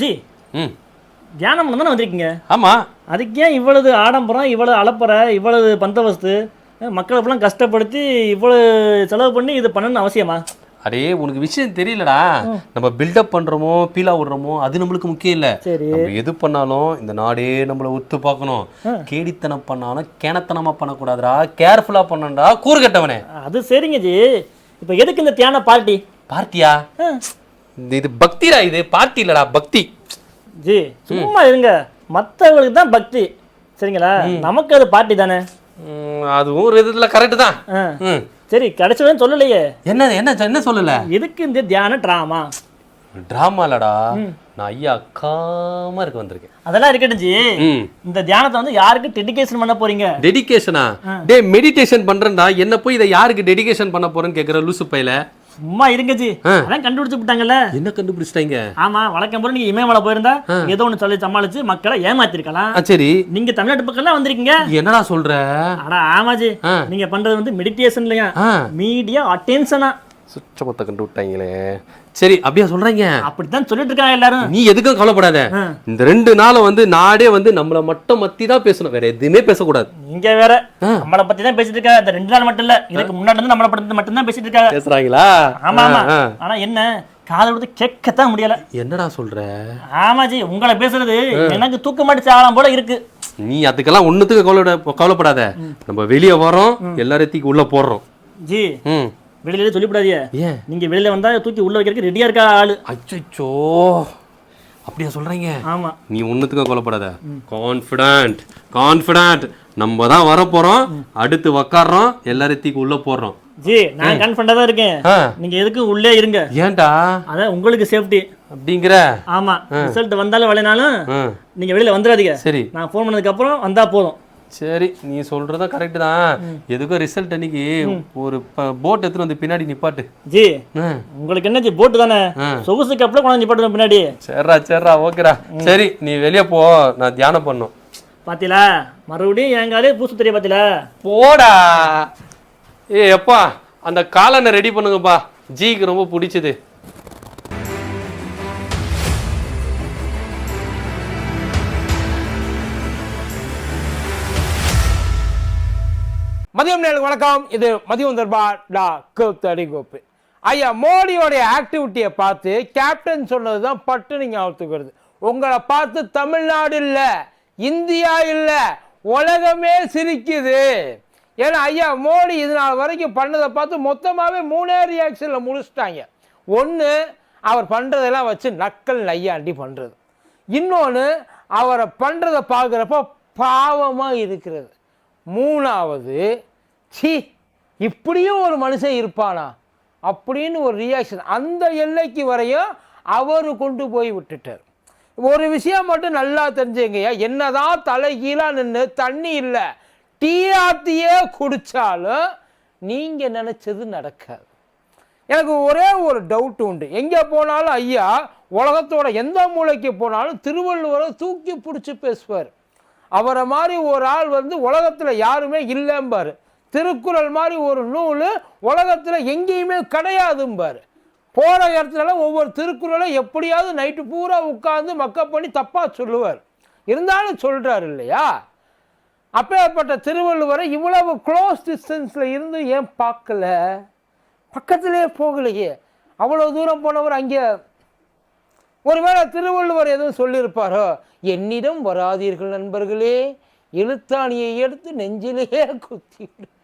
G. ம். தியானம் தானே வந்திருக்கீங்க? ஆமாம் அதுக்கு ஏன் இவ்வளவு ஆடம்பரம் இவ்வளவு அலப்பறை இவ்வளவு பந்தவஸ்து? மக்களை இப்பெல்லாம் கஷ்டப்படுத்தி இவ்வளவு செலவு பண்ணி இது பண்ணணும்னு அவசியமா? அடே உனக்கு விஷயம் தெரியலடா. நம்ம பில்டப் பண்றோமோ பீலா விடுறோமோ அது நம்மளுக்கு முக்கியம் இல்ல. நம்ம எது பண்ணாலும் இந்த நாடே நம்மள ஒத்து பார்க்கணும். கேடித்தனம் பண்ணாலும் கேனத்தனமா பண்ணக்கூடாதுடா. கேர்ஃபுல்லா பண்ணணும்டா. கூறு கட்டவனே. அது சரிங்க ஜி. இப்போ எதுக்கு இந்த தியான பார்ட்டி? பார்ட்டியா? இது பக்திடா இது? பார்ட்டி இல்லடா பக்தி. ஜி சும்மா இருங்க. மற்றவங்களுக்கு தான் பக்தி. சரிங்களா? நமக்கு அது பார்ட்டி தானே? அதுவும் ஒரு விதத்துல கரெக்டு தான். சரி கிடைச்சவன் சொல்லலையே. என்ன என்ன என்ன சொல்லல? எதுக்கு இந்த தியான ட்ராமா டிராமாலடா நான் ஐயா காம இருக்க வந்திருக்கேன். அதெல்லாம் இருக்கட்டும் ஜி. இந்த தியானத்தை வந்து யாருக்கு டெடிகேஷன் பண்ண போறீங்க? டெடிகேஷனா டே மெடிடேஷன் பண்றேன்டா. என்ன போய் இதை யாருக்கு டெடிகேஷன் பண்ண போறேன்னு கேக்குற லூசு பையில? சும்மா இருங்க ஜி. அதான் கண்டுபிடிச்சு விட்டாங்கல்ல. என்ன கண்டுபிடிச்சிட்டாங்க? ஆமா வழக்கம் போல நீங்க இமயமலை போயிருந்தா ஏதோ ஒண்ணு சொல்லி சமாளிச்சு மக்களை ஏமாத்திருக்கலாம். சரி. நீங்க தமிழ்நாட்டு பக்கம்லாம் வந்திருக்கீங்க. என்னடா சொல்ற? அட ஆமாஜி. நீங்க பண்றது வந்து மெடிடேஷன் இல்லையா? மீடியா அட்டென்ஷனா சுற்றமொத்த கண்டு விட்டாங்களே சரி அப்படியா சொல்றீங்க? அப்படித்தான் சொல்லிட்டு இருக்காங்க எல்லாரும். நீ எதுக்கும் கவலைப்படாத. இந்த ரெண்டு நாளை வந்து நாடே வந்து நம்மள மட்டும் மத்தி தான் பேசணும். வேற எதுவுமே பேசக்கூடாது. நீங்க வேற நம்மளை பத்தி தான் பேசிட்டு இருக்காங்க. இந்த ரெண்டு நாள் மட்டும் இல்ல இதுக்கு முன்னாடி இருந்து நம்மளை பத்தி மட்டும் தான் பேசிட்டு இருக்காங்க. பேசுறாங்களா? ஆமா ஆமா. ஆனா என்ன காதை கொடுத்து கேட்கத்தான் முடியல. என்னடா சொல்ற? ஆமாஜி உங்களை பேசுறது எனக்கு தூக்க மாட்டி சாகலாம் போல இருக்கு. நீ அதுக்கெல்லாம் ஒண்ணுத்துக்கு கவலைப்பட கவலைப்படாத. நம்ம வெளியே வரோம் எல்லாரையும் உள்ள போடுறோம். ஜி. வெளியில சொல்லிவிடாதீங்க ஏன்? நீங்க வெளியில வந்தா தூக்கி உள்ள வைக்கிறதுக்கு ரெடியா இருக்கா ஆளு? அச்சோ அப்படியா சொல்றீங்க? ஆமா. நீ ஒன்றுத்துக்கும் கொல்லப்படாத கான்ஃபிடண்ட் கான்ஃபிடண்ட் நம்ம தான் வர போறோம் அடுத்து உக்காடுறோம் எல்லாரையும் தூக்கி உள்ள போடுறோம். ஜி நான் கான்ஃபிடண்டா தான் இருக்கேன். நீங்க எதுக்கு உள்ளே இருங்க? ஏன்டா? அதான் உங்களுக்கு சேஃப்டி அப்படிங்கிற? ஆமா. ரிசல்ட் வந்தாலும் வரலைனாலும் நீங்க வெளியில வந்துடாதீங்க. சரி. நான் ஃபோன் பண்ணதுக்கு அப்புறம் வந்தா போதும். சரி நீ சொல்றதும் கரெக்ட் தான். எதுக்கும் ரிசல்ட் அன்னைக்கு ஒரு போட் எடுத்துட்டு வந்து பின்னாடி நிப்பாட்டு. ஜி உங்களுக்கு என்ன ஜி போட்டு தானே. சொகுசு கப்பில் கொண்டாந்து போட்டு பின்னாடி. சரிடா சரிடா ஓகேடா. சரி நீ வெளியே போ நான் தியானம் பண்ணும். பாத்தீங்களா? மறுபடியும் என் காலே பூசு தெரிய பாத்தீங்களா? போடா. ஏ எப்பா அந்த காலனை ரெடி பண்ணுங்கப்பா. ஜிக்கு ரொம்ப பிடிச்சது. மதியம் நேரம் வணக்கம். இது மதியம் தர்பா டா கோத்தடி கோப்பு ஐயா மோடியோடைய ஆக்டிவிட்டியை பார்த்து கேப்டன் சொன்னது தான் பட்டு நீங்கள் வருது உங்களை பார்த்து தமிழ்நாடு இல்லை இந்தியா இல்லை உலகமே சிரிக்குது. ஏன்னா ஐயா மோடி இது நாள் வரைக்கும் பண்ணதை பார்த்து மொத்தமாகவே மூணே ரியாக்ஷனில் முடிச்சிட்டாங்க. ஒன்று அவர் பண்ணுறதெல்லாம் வச்சு நக்கல் நையாண்டி பண்ணுறது இன்னொன்று அவரை பண்ணுறதை பார்க்குறப்ப பாவமாக இருக்கிறது. மூணாவது சி இப்படியும் ஒரு மனுஷன் இருப்பானா? அப்படின்னு ஒரு ரியாக்ஷன் அந்த எல்லைக்கு வரையும் அவர் கொண்டு போய் விட்டுட்டார். ஒரு விஷயம் மட்டும் நல்லா தெரிஞ்சுங்கய்யா. என்னதான் தலைகீழாக நின்று தண்ணி இல்லை டீஆர்த்தியே குடித்தாலும் நீங்கள் நினச்சது நடக்காது. எனக்கு ஒரே ஒரு டவுட் உண்டு. எங்கே போனாலும் ஐயா உலகத்தோட எந்த மூலைக்கு போனாலும் திருவள்ளுவரை தூக்கி பிடிச்சி பேசுவார். அவரை மாதிரி ஒரு ஆள் வந்து உலகத்தில் யாருமே இல்லைம்பார். திருக்குறள் மாதிரி ஒரு நூல் உலகத்தில் எங்கேயுமே கிடையாதும்பார். போகிற இடத்துலலாம் ஒவ்வொரு திருக்குறளை எப்படியாவது நைட்டு பூரா உட்காந்து மக்கப் பண்ணி தப்பாக சொல்லுவார். இருந்தாலும் சொல்கிறார் இல்லையா? அப்பேற்பட்ட திருவள்ளுவரை இவ்வளவு க்ளோஸ் டிஸ்டன்ஸில் இருந்து ஏன் பார்க்கல? பக்கத்திலே போகலையே. அவ்வளோ தூரம் போனவர் அங்கே. ஒருவேளை திருவள்ளுவர் எதுவும் சொல்லியிருப்பாரோ? என்னிடம் வராதீர்கள் நண்பர்களே. எழுத்தாணியை எடுத்து நெஞ்சிலேயே குத்திவிடும்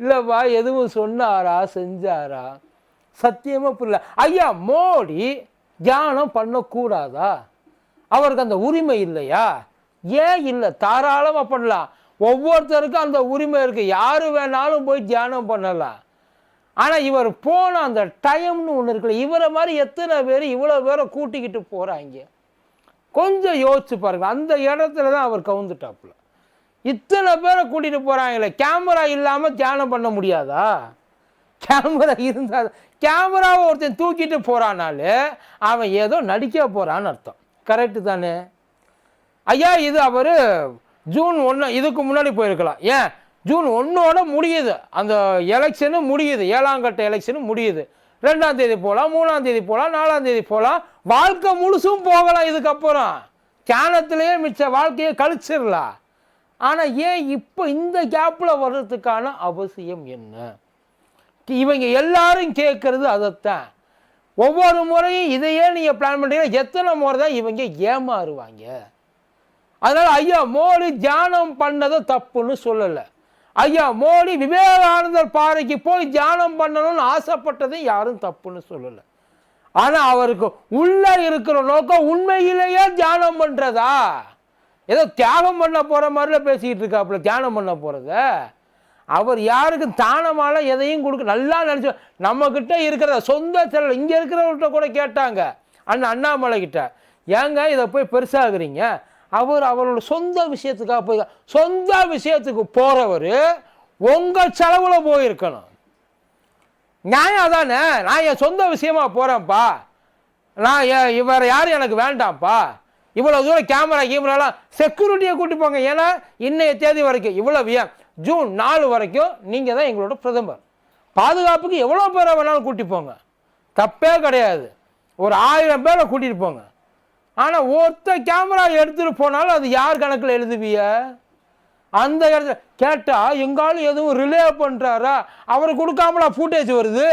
இல்லைப்பா எதுவும் சொன்னாரா செஞ்சாரா? சத்தியமாக புரியல. ஐயா மோடி தியானம் பண்ணக்கூடாதா? அவருக்கு அந்த உரிமை இல்லையா? ஏன் இல்லை? தாராளமாக பண்ணலாம். ஒவ்வொருத்தருக்கும் அந்த உரிமை இருக்குது யார் வேணாலும் போய் தியானம் பண்ணலாம். ஆனால் இவர் போன அந்த டைம்னு ஒன்று இருக்குல்ல இவரை மாதிரி எத்தனை பேர் இவ்வளோ பேரை கூட்டிக்கிட்டு போகிறாங்க கொஞ்சம் யோசிச்சு பாருங்கள் அந்த இடத்துல தான் அவர் கவுந்துட்டாப்புல. இத்தனை பேரை கூட்டிகிட்டு போகிறாங்களே கேமரா இல்லாமல் தியானம் பண்ண முடியாதா? கேமரா இருந்தால் கேமராவை ஒருத்தன் தூக்கிட்டு போகிறானாலே அவன் ஏதோ நடிக்க போகிறான்னு அர்த்தம். கரெக்டு தானே? ஐயா இது அவர் ஜூன் ஒன்று இதுக்கு முன்னாடி போயிருக்கலாம். ஏன்? ஜூன் ஒன்றோட முடியுது. அந்த எலெக்ஷனும் முடியுது. ஏழாம் கட்ட எலெக்ஷனும் முடியுது. ரெண்டாம் தேதி போகலாம் மூணாம் தேதி போகலாம் நாலாம் தேதி போகலாம் வாழ்க்கை முழுசும் போகலாம் இதுக்கப்புறம். தியானத்திலேயே மிச்ச வாழ்க்கையை கழிச்சிடலாம். ஆனால் ஏன் இப்போ இந்த கேப்பில் வர்றதுக்கான அவசியம் என்ன? இவங்க எல்லாரும் கேட்குறது அதைத்தான். ஒவ்வொரு முறையும் இதையே நீங்கள் பிளான் பண்ணுறீங்கன்னா எத்தனை முறை தான் இவங்க ஏமாறுவாங்க? அதனால் ஐயா மோடி தியானம் பண்ணதை தப்புன்னு சொல்லலை. ஐயா மோடி விவேகானந்தர் பாறைக்கு போய் தியானம் பண்ணணும்னு ஆசைப்பட்டதை யாரும் தப்புன்னு சொல்லலை. ஆனால் அவருக்கு உள்ளே இருக்கிற நோக்கம் உண்மையிலேயே தியானம் பண்ணுறதா ஏதோ தியாகம் பண்ண போகிற மாதிரில பேசிக்கிட்டு இருக்காப்புல தியானம் பண்ண போகிறத அவர் யாருக்கும் தானமால எதையும் கொடுக்க நல்லா நினச்சி நம்மக்கிட்ட இருக்கிற சொந்த செலவு இங்கே இருக்கிறவர்கிட்ட கூட கேட்டாங்க. அண்ணன் அண்ணாமலை கிட்ட. ஏங்க இதை போய் பெருசாகிறீங்க? அவர் அவரோட சொந்த விஷயத்துக்காக போய் சொந்த விஷயத்துக்கு போகிறவர் உங்கள் செலவில் போயிருக்கணும். நியாயம் அதானே? நான் என் சொந்த விஷயமா போகிறேன்ப்பா நான் எ- இவர் யாரும் எனக்கு வேண்டாம்ப்பா. இவ்வளோ தூரம் கேமரா கேமராலாம் செக்யூரிட்டியை கூட்டி போங்க. ஏன்னா இன்னைய தேதி வரைக்கும் இவ்வளவு ஏன்? ஜூன் நாலு வரைக்கும் நீங்கள் தான் எங்களோட பிரதமர். பாதுகாப்புக்கு எவ்வளோ பேரை வேணாலும் கூட்டி போங்க. தப்பே கிடையாது. ஒரு ஆயிரம் பேரை கூட்டிகிட்டு போங்க. ஆனால் ஒருத்த கேமரா எடுத்துகிட்டு போனாலும் அது யார் கணக்கில் எழுதுவிய அந்த இடத்துல கேட்டால் எங்காலும் எதுவும் ரிலே பண்ணுறாரா அவர் கொடுக்காமலா ஃபூட்டேஜ் வருது?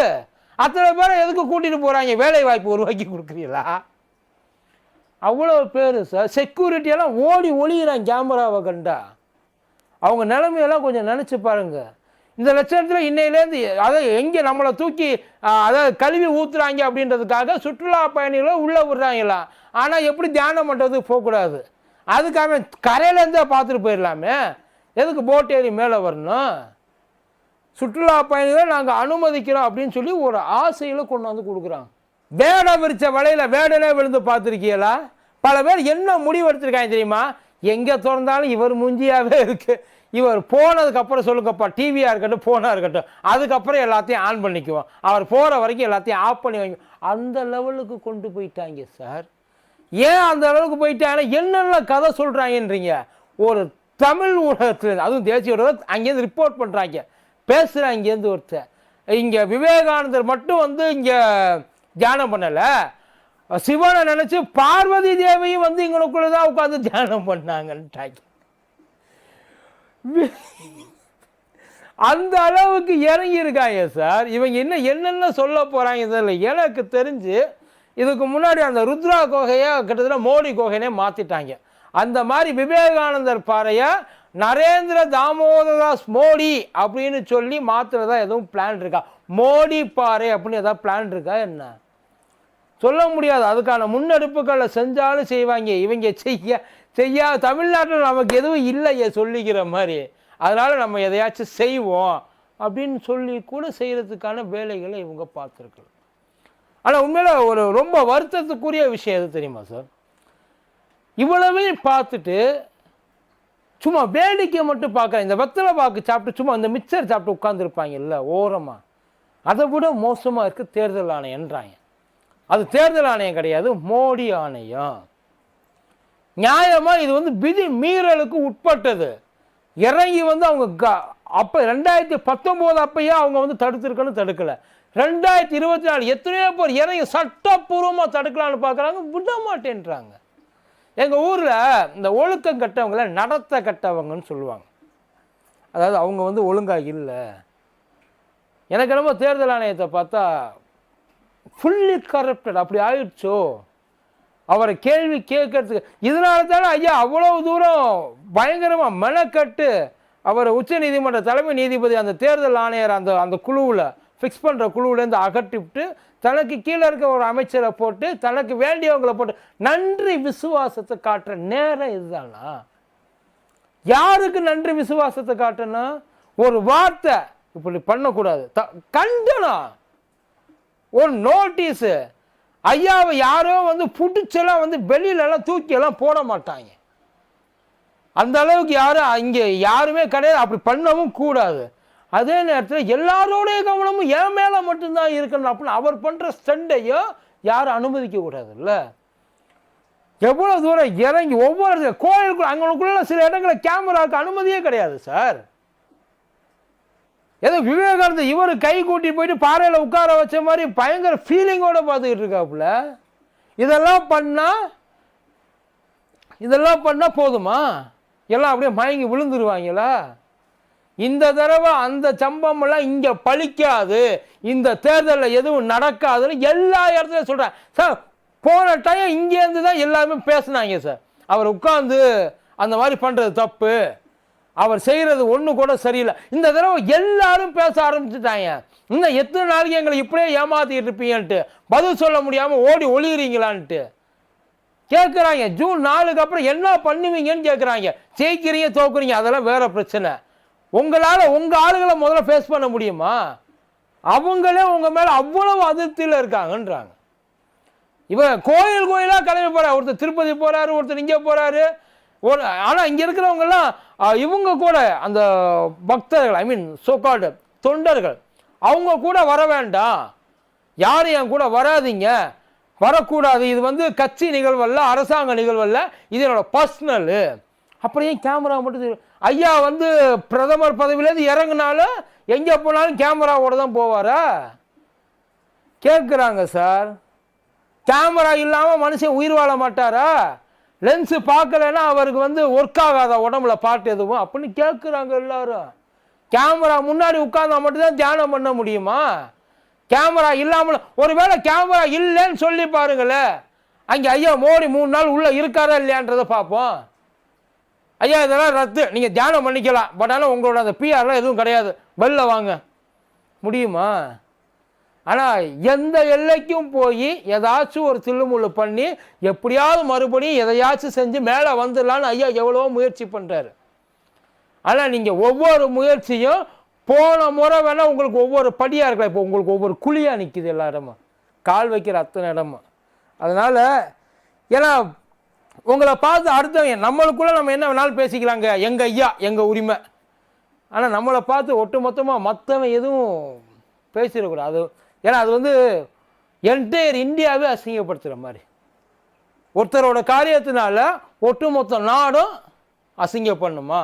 அத்தனை பேரை எதுக்கு கூட்டிகிட்டு போகிறாங்க வேலை வாய்ப்பு உருவாக்கி கொடுக்குறீங்களா? அவ்வளோ பேர் சார் செக்யூரிட்டியெல்லாம் ஓடி ஒளிகிறான் கேமராவை கண்டா. அவங்க நிலைமையெல்லாம் கொஞ்சம் நினச்சி பாருங்கள் இந்த லட்சணத்தில் இன்னையிலேருந்து அதை எங்கே நம்மளை தூக்கி அதாவது கழுவி ஊத்துறாங்க அப்படின்றதுக்காக சுற்றுலா பயணிகளை உள்ளே விடுறாங்களாம் ஆனால் எப்படி தியானம் பண்ணுறதுக்கு போகக்கூடாது. அதுக்காக கரையிலேருந்தே பார்த்துட்டு போயிடலாமே. எதுக்கு போட் ஏறி மேலே வரணும்? சுற்றுலா பயணிகளை நாங்கள் அனுமதிக்கிறோம் அப்படின்னு சொல்லி ஒரு ஆசையில் கொண்டு வந்து கொடுக்குறாங்க. வேடை விரிச்ச வலையில் வேடனே விழுந்து பார்த்துருக்கீங்களா? பல பேர் என்ன முடிவு எடுத்திருக்காங்க தெரியுமா? எங்கே திறந்தாலும் இவர் முஞ்சியாவே இருக்குது இவர் போனதுக்கப்புறம் சொல்லுங்கப்பா டிவியாக இருக்கட்டும் ஃபோனாக இருக்கட்டும். அதுக்கப்புறம் எல்லாத்தையும் ஆன் பண்ணிக்குவோம். அவர் போகிற வரைக்கும் எல்லாத்தையும் ஆஃப் பண்ணி வைக்கும் அந்த லெவலுக்கு கொண்டு போயிட்டாங்க சார் ஏன் அந்த அளவுக்கு போயிட்டாங்கன்னா என்னென்ன கதை சொல்கிறாங்கன்றீங்க ஒரு தமிழ் ஊடகத்தில் அதுவும் தேசிய ஊடகம் அங்கேருந்து ரிப்போர்ட் பண்ணுறாங்க பேசுகிறாங்க இங்கேருந்து ஒருத்தர். இங்கே விவேகானந்தர் மட்டும் வந்து இங்கே தியானம் பண்ணலை. சிவனை நினச்சி பார்வதி தேவியும் வந்து இங்களுக்குள்ள தான் உட்காந்து தியானம் பண்ணாங்கன்ட்டாங்க. அந்த அளவுக்கு இறங்கியிருக்காங்க சார். இவங்க என்ன என்னென்ன சொல்ல போகிறாங்க இதில் எனக்கு தெரிஞ்சு இதுக்கு முன்னாடி அந்த ருத்ரா கோகையை கிட்டத்தட்ட மோடி கோகைனே மாற்றிட்டாங்க அந்த மாதிரி விவேகானந்தர் பாறையை நரேந்திர தாமோதராஸ் மோடி அப்படின்னு சொல்லி மாற்றுறதா எதுவும் பிளான் இருக்கா? மோடி பாறை அப்படின்னு ஏதாவது பிளான் இருக்கா என்ன? சொல்ல முடியாது. அதுக்கான முன்னெடுப்புகளை செஞ்சாலும் செய்வாங்க. இவங்க செய்ய செய்யா தமிழ்நாட்டில் நமக்கு எதுவும் இல்லையே சொல்லிக்கிற மாதிரி. அதனால் நம்ம எதையாச்சும் செய்வோம் அப்படின்னு சொல்லி கூட செய்கிறதுக்கான வேலைகளை இவங்க பார்த்துருக்கலாம் ஆனால் உண்மையில் ஒரு ரொம்ப வருத்தத்துக்குரிய விஷயம் எது தெரியுமா சார் இவ்வளவே பார்த்துட்டு சும்மா வேடிக்கை மட்டும் பார்க்குறேன். இந்த வெத்தலை பாக்கு சாப்பிட்டு சும்மா இந்த மிக்சர் சாப்பிட்டு உட்காந்துருப்பாங்கல்ல ஓரமாக அதை விட மோசமாக இருக்குது தேர்தல் ஆணையன்றாங்க அது தேர்தல் ஆணையம் கிடையாது மோடி ஆணையம். நியாயமாக இது வந்து விதி மீறலுக்கு உட்பட்டது. இறங்கி வந்து அவங்க க- அப்போ ரெண்டாயிரத்தி பத்தொம்போது அப்பயே அவங்க வந்து தடுத்திருக்கணும் தடுக்கல. ரெண்டாயிரத்தி இருபத்தி நாலு எத்தனையோ பேர் இறங்கி சட்டப்பூர்வமாக தடுக்கலான்னு பார்க்குறாங்க விட மாட்டேன்றாங்க. எங்கள் ஊரில் இந்த ஒழுக்கம் கட்டவங்கள நடத்த கட்டவங்கன்னு சொல்லுவாங்க. அதாவது அவங்க வந்து ஒழுங்காக இல்லை. எனக்கு என்னமோ தேர்தல் ஆணையத்தை பார்த்தா ஃபுல்லி கரப்டட் அப்படி ஆயிடுச்சோ? அவரை கேள்வி கேட்கறதுக்கு இதனால தானே ஐயா அவ்வளோ தூரம் பயங்கரமாக மெனக்கட்டு அவர் உச்ச நீதிமன்ற தலைமை நீதிபதி அந்த தேர்தல் ஆணையர் அந்த அந்த குழுவில் ஃபிக்ஸ் பண்ணுற குழுவிலேருந்து அகற்றிவிட்டு தனக்கு கீழே இருக்க ஒரு அமைச்சரை போட்டு தனக்கு வேண்டியவங்களை போட்டு நன்றி விசுவாசத்தை காட்டுற நேரம் இதுதானா? யாருக்கு நன்றி விசுவாசத்தை காட்டணும் ஒரு வார்த்தை இப்படி பண்ணக்கூடாது. த கண்டனம் ஒரு நோட்டீஸு ஐயாவை யாரோ வந்து புடிச்செல்லாம் வந்து வெளியிலலாம் தூக்கியெல்லாம் போட மாட்டாங்க. அந்த அளவுக்கு யாரும் இங்கே யாருமே கிடையாது. அப்படி பண்ணவும் கூடாது. அதே நேரத்தில் எல்லாரோடைய கவனமும் என் மேலே மட்டும்தான் இருக்கணும் அப்படின்னு அவர் பண்ணுற ஸ்டண்டையும் யாரும் அனுமதிக்க கூடாதுல்ல. எவ்வளோ தூரம் இறங்கி ஒவ்வொரு கோயிலுக்குள்ள அங்களுக்குள்ள சில இடங்களில் கேமராவுக்கு அனுமதியே கிடையாது சார் ஏதோ விவேகானந்தர் இவர் கை கூட்டி போயிட்டு பாறையில் உட்கார வச்ச மாதிரி பயங்கர ஃபீலிங்கோடு பார்த்துக்கிட்டு இருக்காப்புல. இதெல்லாம் பண்ணால் இதெல்லாம் பண்ணால் போதுமா? எல்லாம் அப்படியே மயங்கி விழுந்துருவாங்களா? இந்த தடவை அந்த சம்பமெல்லாம் இங்கே பழிக்காது. இந்த தேர்தலில் எதுவும் நடக்காதுன்னு எல்லா இடத்துலையும் சொல்கிறேன் சார் போன டைம் இங்கேருந்து தான் எல்லாருமே பேசுனாங்க சார். அவர் உட்காந்து அந்த மாதிரி பண்ணுறது தப்பு. அவர் செய்கிறது ஒன்று கூட சரியில்லை. இந்த தடவை எல்லாரும் பேச ஆரம்பிச்சுட்டாங்க. இன்னும் எத்தனை நாளைக்கு எங்களை இப்படியே ஏமாத்திட்டு இருப்பீங்கன்ட்டு. பதில் சொல்ல முடியாமல் ஓடி ஒளியுறீங்களான்ட்டு. கேட்குறாங்க ஜூன் நாலுக்கு அப்புறம் என்ன பண்ணுவீங்கன்னு கேட்குறாங்க ஜெயிக்கிறீங்க தோக்குறீங்க அதெல்லாம் வேற பிரச்சனை. உங்களால் உங்கள் ஆளுகளை முதல்ல ஃபேஸ் பண்ண முடியுமா? அவங்களே உங்கள் மேலே அவ்வளவு அதிருப்தியில் இருக்காங்கன்றாங்க. இவன் கோயில் கோயிலாக கிளம்பி போகிறார் ஒருத்தர் திருப்பதி போகிறாரு ஒருத்தர் இங்கே போகிறாரு ஒரு ஆனால் இங்கே இருக்கிறவங்கெல்லாம் இவங்க கூட அந்த பக்தர்கள் ஐ மீன் சோகால்டு தொண்டர்கள் அவங்க கூட வர வேண்டாம். யாரும் என் கூட வராதீங்க? வரக்கூடாது. இது வந்து கட்சி நிகழ்வல்ல அரசாங்க நிகழ்வல்ல. இது என்னோட பர்சனலு அப்புறம் கேமரா மட்டும் ஐயா வந்து பிரதமர் பதவியிலேருந்து இறங்குனாலும் எங்கே போனாலும் கேமராவோட தான் போவாரா? கேட்குறாங்க சார் கேமரா இல்லாமல் மனுஷன் உயிர் வாழ மாட்டாரா? லென்ஸு பார்க்கலன்னா அவருக்கு வந்து ஒர்க் ஆகாத உடம்புல பாட்டு எதுவும்? அப்படின்னு கேட்குறாங்க எல்லாரும். கேமரா முன்னாடி உட்காந்தா மட்டும்தான் தியானம் பண்ண முடியுமா? கேமரா இல்லாமல் ஒருவேளை கேமரா இல்லைன்னு சொல்லி பாருங்களேன் அங்கே ஐயா மோடி மூணு நாள் உள்ளே இருக்காரா இல்லையான்றதை பார்ப்போம். ஐயா இதெல்லாம் ரத்து. நீங்கள் தியானம் பண்ணிக்கலாம். பட் ஆனால் உங்களோட அந்த பிஆர்லாம் எதுவும் கிடையாது. வெளில வாங்க. முடியுமா? ஆனால் எந்த எல்லைக்கும் போய் ஏதாச்சும் ஒரு தில்லுமுள்ளு பண்ணி எப்படியாவது மறுபடியும் எதையாச்சும் செஞ்சு மேலே வந்துடலான்னு ஐயா எவ்வளவோ முயற்சி பண்ணுறாரு ஆனால் நீங்கள் ஒவ்வொரு முயற்சியும் போன முறை வேணால் உங்களுக்கு ஒவ்வொரு படியாக இருக்கலாம். இப்போ உங்களுக்கு ஒவ்வொரு குழியாக நிற்கிது எல்லா இடமும் கால் வைக்கிற அத்தனை இடமும் அதனால் ஏன்னா உங்களை பார்த்து அடுத்தவங்க நம்மளுக்குள்ளே நம்ம என்ன வேணாலும் பேசிக்கலாங்க. எங்கள் ஐயா எங்கள் உரிமை. ஆனால் நம்மளை பார்த்து ஒட்டு மொத்தமாக மற்றவன் எதுவும் பேசிடக்கூடாது. அது ஏன்னா அது வந்து என்டையர் இந்தியாவே அசிங்கப்படுத்துகிற மாதிரி. ஒருத்தரோட காரியத்தினால ஒட்டுமொத்த நாடும் அசிங்கம் பண்ணுமா?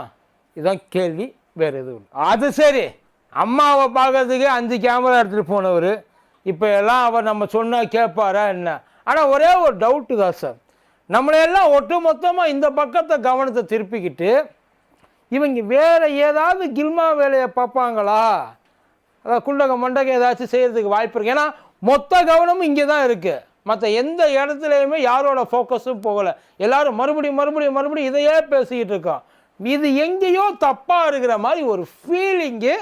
இதுதான் கேள்வி வேறு எதுவும் அது சரி. அம்மாவை பார்க்கறதுக்கே அஞ்சு கேமரா எடுத்துகிட்டு போனவர். இப்போ எல்லாம் அவர் நம்ம சொன்னால் கேட்பாரா என்ன? ஆனால் ஒரே ஒரு டவுட்டு தான் சார் நம்மளையெல்லாம் ஒட்டு மொத்தமாக இந்த பக்கத்தை கவனத்தை திருப்பிக்கிட்டு இவங்க வேறு ஏதாவது கில்மா வேலையை பார்ப்பாங்களா? அதாவது குண்டகம் மண்டகம் ஏதாச்சும் செய்கிறதுக்கு வாய்ப்பு இருக்குது ஏன்னா மொத்த கவனமும் இங்கே தான் இருக்குது மற்ற எந்த இடத்துலையுமே யாரோட ஃபோக்கஸும் போகலை. எல்லோரும் மறுபடியும் மறுபடியும் மறுபடியும் இதையே பேசிக்கிட்டு இருக்கோம். இது எங்கேயோ தப்பாக இருக்கிற மாதிரி ஒரு ஃபீலிங்கு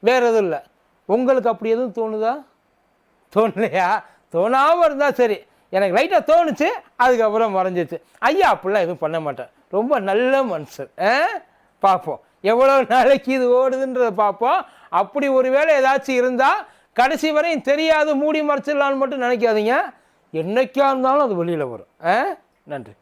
வேற எதுவும் இல்லை. உங்களுக்கு அப்படி எதுவும் தோணுதா? தோணலையா? தோணாமல் இருந்தால் சரி. எனக்கு லைட்டாக தோணுச்சு அதுக்கப்புறம் மறைஞ்சிச்சு. ஐயா அப்படிலாம் எதுவும் பண்ண மாட்டேன். ரொம்ப நல்ல மனுஷன். ஆ? பார்ப்போம். எவ்வளோ நாளைக்கு இது ஓடுதுன்றதை பார்ப்போம். அப்படி ஒரு வேளை ஏதாச்சும் இருந்தால் கடைசி வரையும் தெரியாது மூடி மறைச்சிடலான்னு மட்டும் நினைக்காதீங்க. என்னைக்கா இருந்தாலும் அது வெளியில் வரும். ஆ? நன்றி.